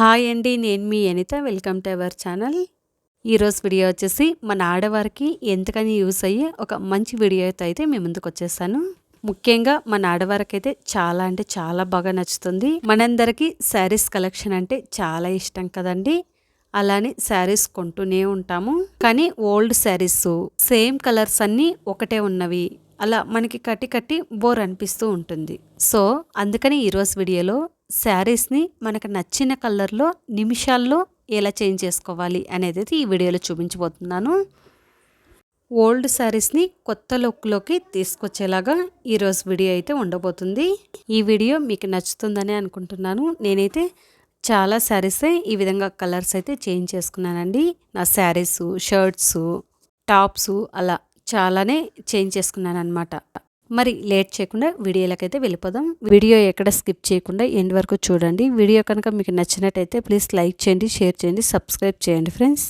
Hi అండి నేను మీ Anitha. Welcome to our channel. ఈరోజు వీడియో వచ్చేసి మన ఆడవారికి ఎంతకని యూస్ అయ్యే ఒక మంచి వీడియోతో అయితే మీ ముందుకు వచ్చేసాను ముఖ్యంగా మన ఆడవారికి అయితే చాలా అంటే చాలా బాగా నచ్చుతుంది. మనందరికీ శారీస్ కలెక్షన్ అంటే చాలా ఇష్టం కదండి. అలానే శారీస్ కొంటూనే ఉంటాము. కానీ ఓల్డ్ శారీస్ సేమ్ కలర్స్ అన్నీ ఒకటే ఉన్నవి. అలా మనకి కట్టి కట్టి బోర్ అనిపిస్తూ ఉంటుంది. సో అందుకని ఈరోజు వీడియోలో శారీస్ని మనకు నచ్చిన కలర్లో నిమిషాల్లో ఎలా చేంజ్ చేసుకోవాలి అనేది ఈ వీడియోలో చూపించబోతున్నాను. ఓల్డ్ శారీస్ని కొత్త లుక్లోకి తీసుకొచ్చేలాగా ఈరోజు వీడియో అయితే ఉండబోతుంది. ఈ వీడియో మీకు నచ్చుతుందని అనుకుంటున్నాను. నేనైతే చాలా శారీస్ ఈ విధంగా కలర్స్ అయితే చేంజ్ చేసుకున్నానండి. నా శారీస్ షర్ట్స్ టాప్స్ అలా చాలానే చేంజ్ చేసుకున్నాను అనమాట మరి లేట్ చేయకుండా వీడియోలకైతే వెళ్ళిపోదాం. వీడియో ఎక్కడ స్కిప్ చేయకుండా ఎండ్ వరకు చూడండి. వీడియో కనుక మీకు నచ్చినట్టయితే ప్లీజ్ లైక్ చేయండి షేర్ చేయండి సబ్స్క్రైబ్ చేయండి ఫ్రెండ్స్.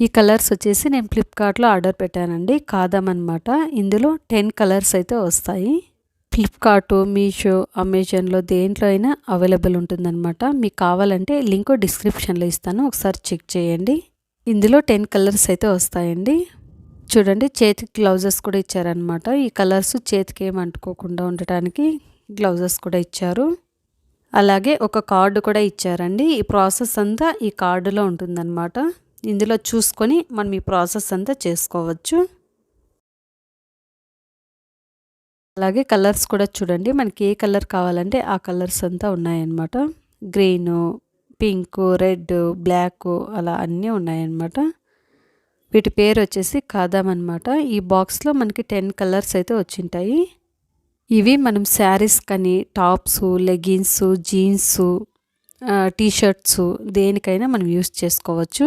ఈ కలర్స్ వచ్చేసి నేను ఫ్లిప్కార్ట్లో ఆర్డర్ పెట్టానండి. కాదామన్నమాట ఇందులో టెన్ కలర్స్ అయితే వస్తాయి. ఫ్లిప్కార్ట్ మీషో అమెజాన్లో దేంట్లో అయినా అవైలబుల్ ఉంటుందన్నమాట. మీకు కావాలంటే లింక్ డిస్క్రిప్షన్లో ఇస్తాను. ఒకసారి చెక్ చేయండి. ఇందులో టెన్ కలర్స్ అయితే వస్తాయండి. చూడండి చేతికి గ్లౌజెస్ కూడా ఇచ్చారనమాట ఈ కలర్స్ చేతికి ఏం అంటుకోకుండా ఉండటానికి గ్లౌజెస్ కూడా ఇచ్చారు. అలాగే ఒక కార్డు కూడా ఇచ్చారండి. ఈ ప్రాసెస్ అంతా ఈ కార్డులో ఉంటుందన్నమాట. ఇందులో చూసుకొని మనం ఈ ప్రాసెస్ అంతా చేసుకోవచ్చు. అలాగే కలర్స్ కూడా చూడండి మనకి ఏ కలర్ కావాలంటే ఆ కలర్స్ అంతా ఉన్నాయన్నమాట. గ్రీను పింకు రెడ్ బ్లాక్ అలా అన్నీ ఉన్నాయన్నమాట. వీటి పేరు వచ్చేసి కాదాం అనమాట ఈ బాక్స్లో మనకి టెన్ కలర్స్ అయితే వచ్చింటాయి. ఇవి మనం శారీస్ కానీ టాప్స్ లెగిన్స్ జీన్స్ టీషర్ట్స్ దేనికైనా మనం యూస్ చేసుకోవచ్చు.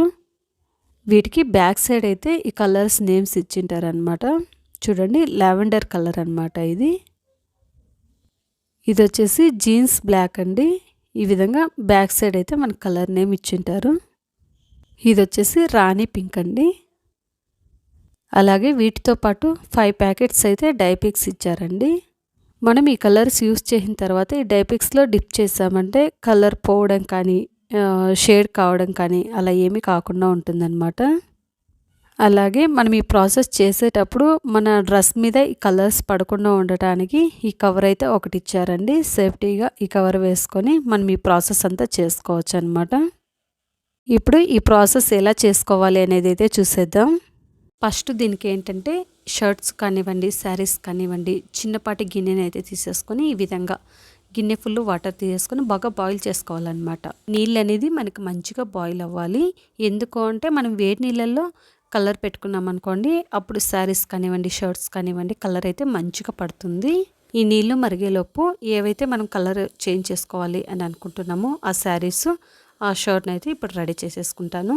వీటికి బ్యాక్ సైడ్ అయితే ఈ కలర్స్ నేమ్స్ ఇచ్చింటారనమాట. చూడండి లావెండర్ కలర్ అనమాట ఇది. ఇది వచ్చేసి జీన్స్ బ్లాక్ అండి. ఈ విధంగా బ్యాక్ సైడ్ అయితే మన కలర్ నేమ్ ఇచ్చింటారు. ఇది వచ్చేసి రాణి పింక్ అండి. అలాగే వీటితో పాటు ఫైవ్ ప్యాకెట్స్ అయితే డైపిక్స్ ఇచ్చారండి. మనం ఈ కలర్స్ యూస్ చేసిన తర్వాత ఈ డైపిక్స్లో డిప్ చేసామంటే కలర్ పోవడం కానీ షేడ్ కావడం కానీ అలా ఏమీ కాకుండా ఉంటుందన్నమాట. అలాగే మనం ఈ ప్రాసెస్ చేసేటప్పుడు మన డ్రెస్ మీద ఈ కలర్స్ పడకుండా ఉండటానికి ఈ కవర్ అయితే ఒకటి ఇచ్చారండి. సేఫ్టీగా ఈ కవర్ వేసుకొని మనం ఈ ప్రాసెస్ అంతా చేసుకోవచ్చు అనమాట ఇప్పుడు ఈ ప్రాసెస్ ఎలా చేసుకోవాలి అనేది అయితే చూసేద్దాం. ఫస్ట్ దీనికి ఏంటంటే షర్ట్స్ కానివ్వండి శారీస్ కానివ్వండి చిన్నపాటి గిన్నెని అయితే తీసేసుకొని ఈ విధంగా గిన్నె ఫుల్ వాటర్ తీసేసుకొని బాగా బాయిల్ చేసుకోవాలన్నమాట. నీళ్ళు అనేది మనకి మంచిగా బాయిల్ అవ్వాలి. ఎందుకు అంటే మనం వేడి నీళ్ళల్లో కలర్ పెట్టుకున్నాం అనుకోండి అప్పుడు శారీస్ కానివ్వండి షర్ట్స్ కానివ్వండి కలర్ అయితే మంచిగా పడుతుంది. ఈ నీళ్ళు మరిగేలోపు ఏవైతే మనం కలర్ చేంజ్ చేసుకోవాలి అని అనుకుంటున్నామో ఆ శారీస్ ఆ షర్ట్ని అయితే ఇప్పుడు రెడీ చేసేసుకుంటాను.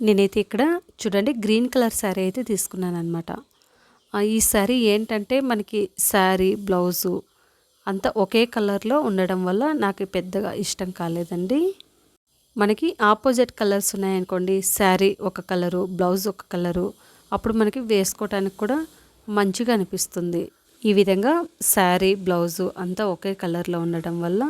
నేనైతే ఇక్కడ చూడండి గ్రీన్ కలర్ శారీ అయితే తీసుకున్నాను అనమాట ఈ శారీ ఏంటంటే మనకి శారీ బ్లౌజు అంతా ఒకే కలర్లో ఉండడం వల్ల నాకు పెద్దగా ఇష్టం కాలేదండి. మనకి ఆపోజిట్ కలర్స్ ఉన్నాయనుకోండి శారీ ఒక కలరు బ్లౌజ్ ఒక కలరు అప్పుడు మనకి వేసుకోవటానికి కూడా మంచిగా అనిపిస్తుంది. ఈ విధంగా శారీ బ్లౌజు అంతా ఒకే కలర్లో ఉండడం వల్ల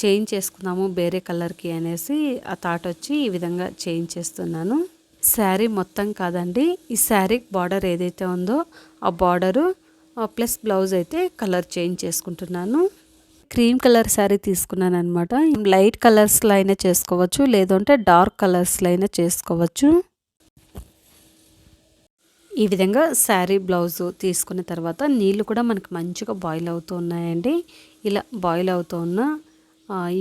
చేంజ్ చేసుకుందాము వేరే కలర్కి అనేసి ఆ థాట్ వచ్చి ఈ విధంగా చేంజ్ చేస్తున్నాను. శారీ మొత్తం కాదండి ఈ శారీ బార్డర్ ఏదైతే ఉందో ఆ బార్డరు ప్లస్ బ్లౌజ్ అయితే కలర్ చేంజ్ చేసుకుంటున్నాను. క్రీమ్ కలర్ శారీ తీసుకున్నాను అనమాట లైట్ కలర్స్లో అయినా చేసుకోవచ్చు లేదంటే డార్క్ కలర్స్లో అయినా చేసుకోవచ్చు. ఈ విధంగా శారీ బ్లౌజు తీసుకున్న తర్వాత నీళ్ళు కూడా మనకు మంచిగా బాయిల్ అవుతూ ఉన్నాయండి. ఇలా బాయిల్ అవుతూ ఉన్న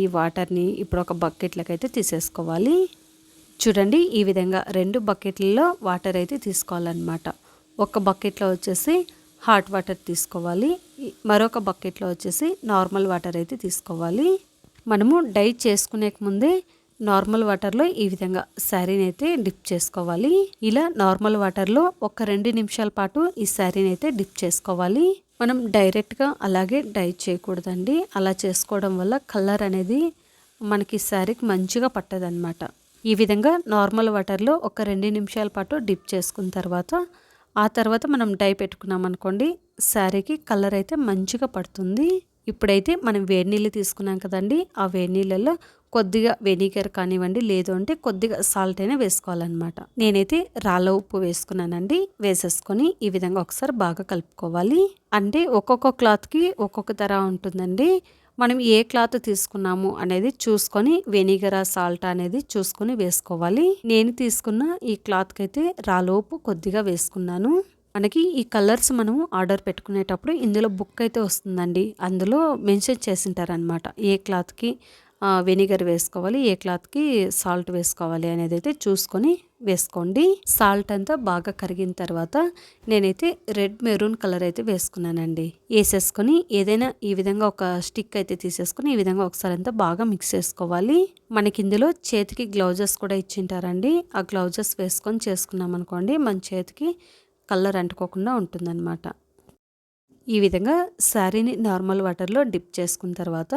ఈ వాటర్ని ఇప్పుడు ఒక బకెట్లకైతే అయితే తీసేసుకోవాలి. చూడండి ఈ విధంగా రెండు బకెట్లలో వాటర్ అయితే తీసుకోవాలన్నమాట. ఒక బకెట్లో వచ్చేసి హాట్ వాటర్ తీసుకోవాలి. మరొక బకెట్లో వచ్చేసి నార్మల్ వాటర్ అయితే తీసుకోవాలి. మనము డై చేసుకునే ముందే నార్మల్ వాటర్లో ఈ విధంగా శారీని అయితే డిప్ చేసుకోవాలి. ఇలా నార్మల్ వాటర్లో ఒక రెండు నిమిషాల పాటు ఈ శారీని అయితే డిప్ చేసుకోవాలి. మనం డైరెక్ట్గా అలాగే డై చేయకూడదండి. అలా చేసుకోవడం వల్ల కలర్ అనేది మనకి శారీకి మంచిగా పట్టదనమాట ఈ విధంగా నార్మల్ వాటర్లో ఒక రెండు నిమిషాల పాటు డిప్ చేసుకున్న తర్వాత ఆ తర్వాత మనం డై పెట్టుకున్నాం అనుకోండి శారీకి కలర్ అయితే మంచిగా పడుతుంది. ఇప్పుడైతే మనం వేడి నీళ్ళు తీసుకున్నాం కదండి. ఆ వేడి నీళ్ళల్లో కొద్దిగా వెనిగర్ కానివ్వండి లేదు అంటే కొద్దిగా సాల్ట్ అయినా వేసుకోవాలన్నమాట. నేనైతే రాళ్ళ ఉప్పు వేసుకున్నానండి. వేసేసుకొని ఈ విధంగా ఒకసారి బాగా కలుపుకోవాలి. అంటే ఒక్కొక్క క్లాత్కి ఒక్కొక్క ధర ఉంటుందండి. మనం ఏ క్లాత్ తీసుకున్నాము అనేది చూసుకొని వెనిగర్ సాల్ట్ అనేది చూసుకొని వేసుకోవాలి. నేను తీసుకున్న ఈ క్లాత్కి అయితే రాలోపు కొద్దిగా వేసుకున్నాను. మనకి ఈ కలర్స్ మనం ఆర్డర్ పెట్టుకునేటప్పుడు ఇందులో బుక్ అయితే వస్తుందండి. అందులో మెన్షన్ చేసింటారనమాట ఏ క్లాత్కి వెనిగర్ వేసుకోవాలి ఏ క్లాత్కి సాల్ట్ వేసుకోవాలి అనేది అయితే చూసుకొని వేసుకోండి. సాల్ట్ అంతా బాగా కరిగిన తర్వాత నేనైతే రెడ్ మెరూన్ కలర్ అయితే వేసుకున్నానండి. వేసేసుకొని ఏదైనా ఈ విధంగా ఒక స్టిక్ అయితే తీసేసుకొని ఈ విధంగా ఒకసారి అంతా బాగా మిక్స్ చేసుకోవాలి. మనకి ఇందులో చేతికి గ్లౌజెస్ కూడా ఇచ్చింటారండి. ఆ గ్లౌజెస్ వేసుకొని చేసుకున్నాం అనుకోండి మన చేతికి కలర్ అంటుకోకుండా ఉంటుందన్నమాట. ఈ విధంగా శారీని నార్మల్ వాటర్లో డిప్ చేసుకున్న తర్వాత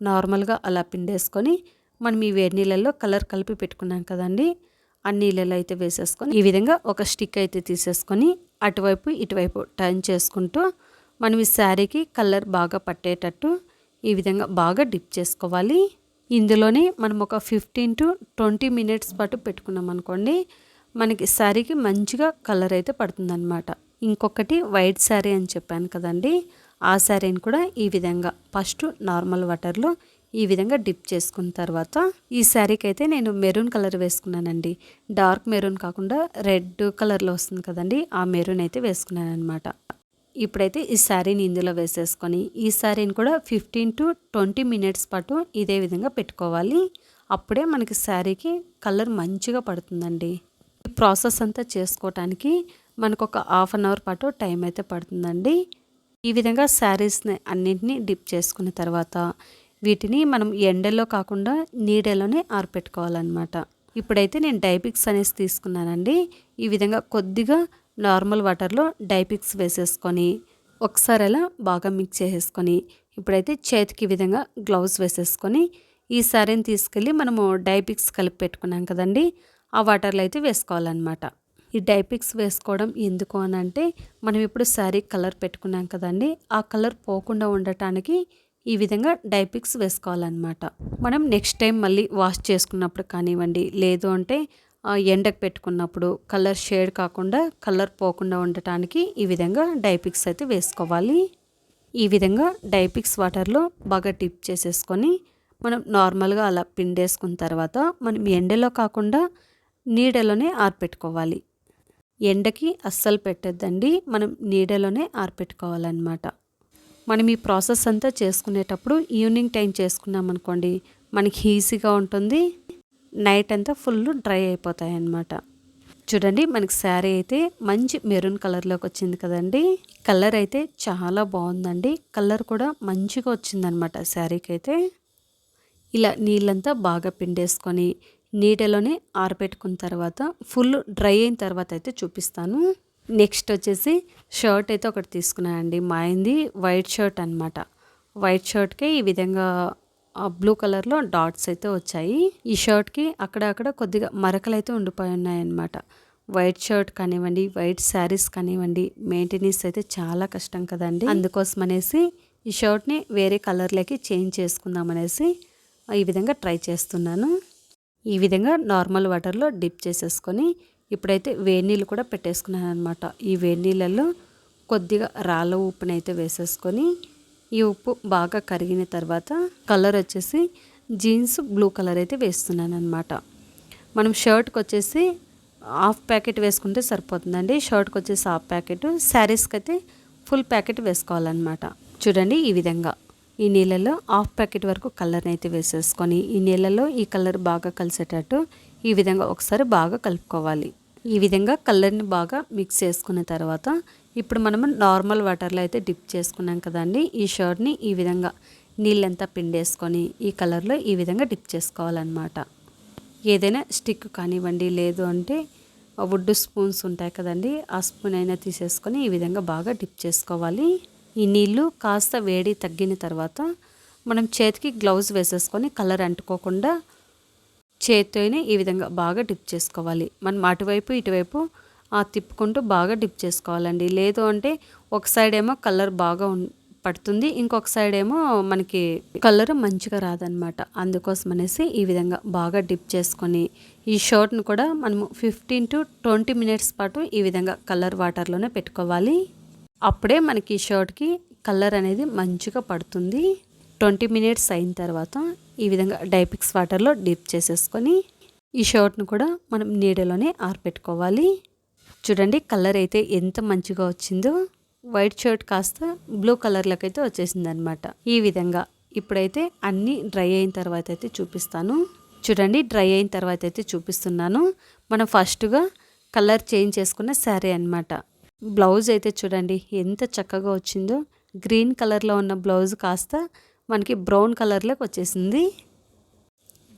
నార్మల్గా అలా పిండేసుకొని మనం ఈ వేడి నీళ్ళల్లో కలర్ కలిపి పెట్టుకున్నాం కదండి ఆ నీళ్ళలో అయితే వేసేసుకొని ఈ విధంగా ఒక స్టిక్ అయితే తీసేసుకొని అటువైపు ఇటువైపు టర్న్ చేసుకుంటూ మనం ఈ శారీకి కలర్ బాగా పట్టేటట్టు ఈ విధంగా బాగా డిప్ చేసుకోవాలి. ఇందులోనే మనం ఒక ఫిఫ్టీన్ టు ట్వంటీ మినిట్స్ పాటు పెట్టుకున్నాం అనుకోండి మనకి శారీకి మంచిగా కలర్ అయితే పడుతుందన్నమాట. ఇంకొకటి వైట్ శారీ అని చెప్పాను కదండి. ఆ శారీని కూడా ఈ విధంగా ఫస్ట్ నార్మల్ వాటర్లో ఈ విధంగా డిప్ చేసుకున్న తర్వాత ఈ శారీకి అయితే నేను మెరూన్ కలర్ వేసుకున్నానండి. డార్క్ మెరూన్ కాకుండా రెడ్ కలర్లో వస్తుంది కదండి. ఆ మెరూన్ అయితే వేసుకున్నాను అనమాట ఇప్పుడైతే ఈ శారీని ఇందులో వేసేసుకొని ఈ శారీని కూడా ఫిఫ్టీన్ టు ట్వంటీ మినిట్స్ పాటు ఇదే విధంగా పెట్టుకోవాలి. అప్పుడే మనకి శారీకి కలర్ మంచిగా పడుతుందండి. ప్రాసెస్ అంతా చేసుకోవటానికి మనకు ఒక హాఫ్ అన్ అవర్ పాటు టైం అయితే పడుతుందండి. ఈ విధంగా శారీస్ని అన్నింటినీ డిప్ చేసుకున్న తర్వాత వీటిని మనం ఎండలో కాకుండా నీడలోనే ఆరపెట్టుకోవాలన్నమాట. ఇప్పుడైతే నేను డైపిక్స్ అనేసి తీసుకున్నానండి. ఈ విధంగా కొద్దిగా నార్మల్ వాటర్లో డైపిక్స్ వేసేసుకొని ఒకసారి అలా బాగా మిక్స్ చేసేసుకొని ఇప్పుడైతే చేతికి ఈ విధంగా గ్లౌజ్ వేసేసుకొని ఈ శారీని తీసుకెళ్ళి మనము డైపిక్స్ కలిపి పెట్టుకున్నాం కదండి. ఆ వాటర్లో అయితే వేసుకోవాలన్నమాట. ఈ డైపిక్స్ వేసుకోవడం ఎందుకు అని అంటే మనం ఇప్పుడు శారీ కలర్ పెట్టుకున్నాం కదండి ఆ కలర్ పోకుండా ఉండటానికి ఈ విధంగా డైపిక్స్ వేసుకోవాలన్నమాట. మనం నెక్స్ట్ టైం మళ్ళీ వాష్ చేసుకున్నప్పుడు కానివ్వండి లేదు అంటే ఎండకు పెట్టుకున్నప్పుడు కలర్ షేడ్ కాకుండా కలర్ పోకుండా ఉండటానికి ఈ విధంగా డైపిక్స్ అయితే వేసుకోవాలి. ఈ విధంగా డైపిక్స్ వాటర్లో బాగా టిప్ చేసేసుకొని మనం నార్మల్గా అలా పిండేసుకున్న తర్వాత మనం ఎండలో కాకుండా నీడలోనే ఆరిపెట్టుకోవాలి. ఎండకి అస్సలు పెట్టద్దండి. మనం నీడలోనే ఆరిపెట్టుకోవాలన్నమాట. మనం ఈ ప్రాసెస్ అంతా చేసుకునేటప్పుడు ఈవినింగ్ టైం చేసుకున్నాం అనుకోండి మనకి ఈజీగా ఉంటుంది. నైట్ అంతా ఫుల్ డ్రై అయిపోతాయి అన్నమాట చూడండి మనకి శారీ అయితే మంచి మెరూన్ కలర్లోకి వచ్చింది కదండి. కలర్ అయితే చాలా బాగుందండి. కలర్ కూడా మంచిగా వచ్చిందనమాట శారీకి అయితే ఇలా నీళ్ళంతా బాగా పిండేసుకొని నీడలోనే ఆరబెట్టుకున్న తర్వాత ఫుల్ డ్రై అయిన తర్వాత అయితే చూపిస్తాను. నెక్స్ట్ వచ్చేసి షర్ట్ అయితే ఒకటి తీసుకున్నానండి. మాయింది వైట్ షర్ట్ అనమాట వైట్ షర్ట్కి ఈ విధంగా బ్లూ కలర్లో డాట్స్ అయితే వచ్చాయి. ఈ షర్ట్కి అక్కడక్కడ కొద్దిగా మరకలు అయితే ఉండిపోయి ఉన్నాయన్నమాట. వైట్ షర్ట్ కానివ్వండి వైట్ శారీస్ కానివ్వండి మెయింటెనెన్స్ అయితే చాలా కష్టం కదండి. అందుకోసం అనేసి ఈ షర్ట్ని వేరే కలర్లోకి చేంజ్ చేసుకుందాం అనేసి ఈ విధంగా ట్రై చేస్తున్నాను. ఈ విధంగా నార్మల్ వాటర్లో డిప్ చేసేసుకొని ఇప్పుడైతే వేడి నీళ్ళు కూడా పెట్టేసుకున్నాను అనమాట ఈ వేడి నీళ్ళల్లో కొద్దిగా రాళ్ళ ఉప్పుని అయితే వేసేసుకొని ఈ ఉప్పు బాగా కరిగిన తర్వాత కలర్ వచ్చేసి జీన్స్ బ్లూ కలర్ అయితే వేస్తున్నాను అనమాట మనం షర్ట్కి వచ్చేసి హాఫ్ ప్యాకెట్ వేసుకుంటే సరిపోతుందండి. షర్ట్కి వచ్చేసి హాఫ్ ప్యాకెట్ శారీస్కి అయితే ఫుల్ ప్యాకెట్ వేసుకోవాలన్నమాట. చూడండి ఈ విధంగా. ఈ నీళ్ళలో హాఫ్ ప్యాకెట్ వరకు కలర్ని అయితే వేసేసుకొని ఈ నీళ్ళలో ఈ కలర్ బాగా కలిసేటట్టు ఈ విధంగా ఒకసారి బాగా కలుపుకోవాలి. ఈ విధంగా కలర్ని బాగా మిక్స్ చేసుకున్న తర్వాత ఇప్పుడు మనము నార్మల్ వాటర్లో అయితే డిప్ చేసుకున్నాం కదండి. ఈ షర్ట్ని ఈ విధంగా నీళ్ళంతా పిండేసుకొని ఈ కలర్లో ఈ విధంగా డిప్ చేసుకోవాలన్నమాట. ఏదైనా స్టిక్ కానివ్వండి లేదు అంటే వుడ్ స్పూన్స్ ఉంటాయి కదండి ఆ స్పూన్ అయినా తీసేసుకొని ఈ విధంగా బాగా డిప్ చేసుకోవాలి. ఈ నీళ్ళు కాస్త వేడి తగ్గిన తర్వాత మనం చేతికి గ్లౌజ్ వేసేసుకొని కలర్ అంటుకోకుండా చేతితోనే ఈ విధంగా బాగా డిప్ చేసుకోవాలి. మనం అటువైపు ఇటువైపు తిప్పుకుంటూ బాగా డిప్ చేసుకోవాలండి. లేదు అంటే ఒక సైడ్ ఏమో కలర్ బాగా పడుతుంది. ఇంకొక సైడ్ ఏమో మనకి కలర్ మంచిగా రాదనమాట. అందుకోసం అనేసి ఈ విధంగా బాగా డిప్ చేసుకొని ఈ షర్ట్ను కూడా మనము ఫిఫ్టీన్ టు ట్వంటీ మినిట్స్ పాటు ఈ విధంగా కలర్ వాటర్లోనే పెట్టుకోవాలి. అప్పుడే మనకి ఈ షర్ట్కి కలర్ అనేది మంచిగా పడుతుంది. ట్వంటీ మినిట్స్ అయిన తర్వాత ఈ విధంగా డైపిక్స్ వాటర్లో డిప్ చేసేసుకొని ఈ షర్ట్ను కూడా మనం నీడలోనే ఆరపెట్టుకోవాలి చూడండి కలర్ అయితే ఎంత మంచిగా వచ్చిందో. వైట్ షర్ట్ కాస్త బ్లూ కలర్లోకి అయితే వచ్చేసింది అనమాట ఈ విధంగా ఇప్పుడైతే అన్నీ డ్రై అయిన తర్వాత అయితే చూపిస్తాను. చూడండి డ్రై అయిన తర్వాత అయితే చూపిస్తున్నాను. మనం ఫస్ట్గా కలర్ చేంజ్ చేసుకున్న శారీ అనమాట బ్లౌజ్ అయితే చూడండి ఎంత చక్కగా వచ్చిందో. గ్రీన్ కలర్లో ఉన్న బ్లౌజ్ కాస్త మనకి బ్రౌన్ కలర్లోకి వచ్చేసింది.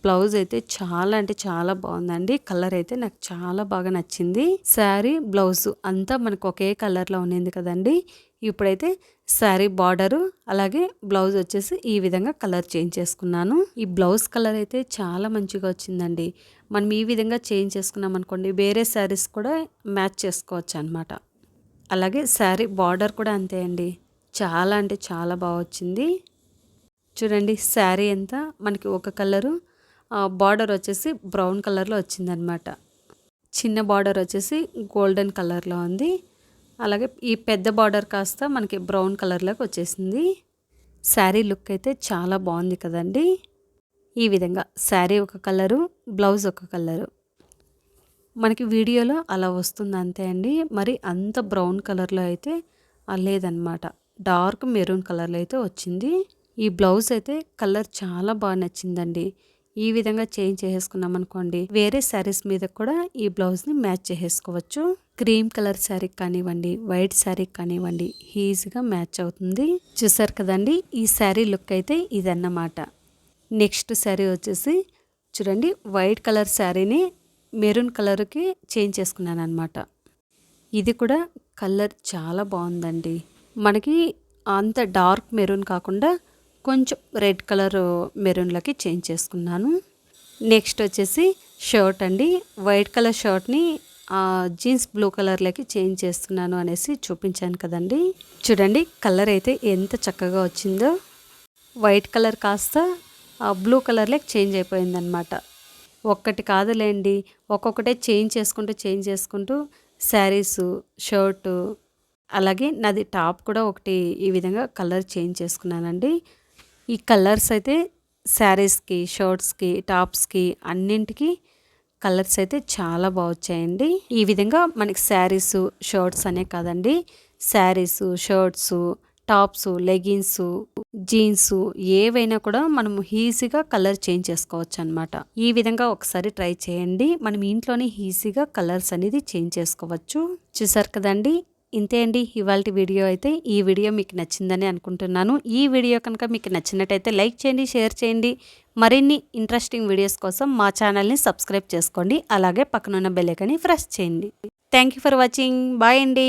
బ్లౌజ్ అయితే చాలా అంటే చాలా బాగుందండి. కలర్ అయితే నాకు చాలా బాగా నచ్చింది. శారీ బ్లౌజ్ అంతా మనకు ఒకే కలర్లో ఉన్నింది కదండి. ఇప్పుడైతే శారీ బార్డరు అలాగే బ్లౌజ్ వచ్చేసి ఈ విధంగా కలర్ చేంజ్ చేసుకున్నాను. ఈ బ్లౌజ్ కలర్ అయితే చాలా మంచిగా వచ్చిందండి. మనం ఈ విధంగా చేంజ్ చేసుకున్నాం అనుకోండి వేరే శారీస్ కూడా మ్యాచ్ చేసుకోవచ్చు అనమాట అలాగే శారీ బార్డర్ కూడా అంతే అండి. చాలా అంటే చాలా బాగా వచ్చింది. చూడండి శారీ అంతా మనకి ఒక కలరు బార్డర్ వచ్చేసి బ్రౌన్ కలర్లో వచ్చిందనమాట చిన్న బార్డర్ వచ్చేసి గోల్డెన్ కలర్లో ఉంది. అలాగే ఈ పెద్ద బార్డర్ కాస్త మనకి బ్రౌన్ కలర్లోకి వచ్చేసింది. శారీ లుక్ అయితే చాలా బాగుంది కదండి. ఈ విధంగా శారీ ఒక కలరు బ్లౌజ్ ఒక కలరు. మనకి వీడియోలో అలా వస్తుంది అంతే అండి. మరి అంత బ్రౌన్ కలర్లో అయితే లేదనమాట. డార్క్ మెరూన్ కలర్లో అయితే వచ్చింది. ఈ బ్లౌజ్ అయితే కలర్ చాలా బాగా నచ్చిందండి. ఈ విధంగా చేంజ్ చేసేసుకున్నాం అనుకోండి వేరే శారీస్ మీద కూడా ఈ బ్లౌజ్ని మ్యాచ్ చేసేసుకోవచ్చు. క్రీమ్ కలర్ శారీ కానివ్వండి వైట్ శారీ కానివ్వండి ఈజీగా మ్యాచ్ అవుతుంది. చూసారు కదండి ఈ శారీ లుక్ అయితే ఇదన్నమాట. నెక్స్ట్ శారీ వచ్చేసి చూడండి వైట్ కలర్ శారీని మెరూన్ కలర్కి చేంజ్ చేసుకున్నాను అనమాట ఇది కూడా కలర్ చాలా బాగుందండి. మనకి అంత డార్క్ మెరూన్ కాకుండా కొంచెం రెడ్ కలర్ మెరూన్లకి చేంజ్ చేసుకున్నాను. నెక్స్ట్ వచ్చేసి షర్ట్ అండి. వైట్ కలర్ షర్ట్ని జీన్స్ బ్లూ కలర్లోకి చేంజ్ చేస్తున్నాను అనేసి చూపించాను కదండి. చూడండి కలర్ అయితే ఎంత చక్కగా వచ్చిందో. వైట్ కలర్ కాస్త బ్లూ కలర్లోకి చేంజ్ అయిపోయిందనమాట ఒక్కటి కాదులేండి. ఒక్కొక్కటే చేంజ్ చేసుకుంటూ చేంజ్ చేసుకుంటూ శారీసు షర్టు అలాగే నాది టాప్ కూడా ఒకటి ఈ విధంగా కలర్ చేంజ్ చేసుకున్నానండి. ఈ కలర్స్ అయితే శారీస్కి షర్ట్స్కి టాప్స్కి అన్నింటికి కలర్స్ అయితే చాలా బాగొచ్చాయండి ఈ విధంగా మనకి శారీస్ షర్ట్స్ అనే కాదండి. Saris shirts tops leggings jeans ఏవైనా కూడా మనం ఈజీగా కలర్ చేంజ్ చేసుకోవచ్చు అనమాట ఈ విధంగా ఒకసారి ట్రై చేయండి. మనం ఇంట్లోనే ఈజీగా కలర్స్ అనేది చేంజ్ చేసుకోవచ్చు. చూసారు కదండి? ఇంతే అండి. ఇవాళ వీడియో అయితే ఈ వీడియో మీకు నచ్చిందని అనుకుంటున్నాను. ఈ వీడియో కనుక మీకు నచ్చినట్టయితే లైక్ చేయండి షేర్ చేయండి. మరిన్ని ఇంట్రెస్టింగ్ వీడియోస్ కోసం మా ఛానల్ని సబ్స్క్రైబ్ చేసుకోండి. అలాగే పక్కనున్న బెల్లైకని ప్రెస్ చేయండి. Thank you for watching. Bye అండి.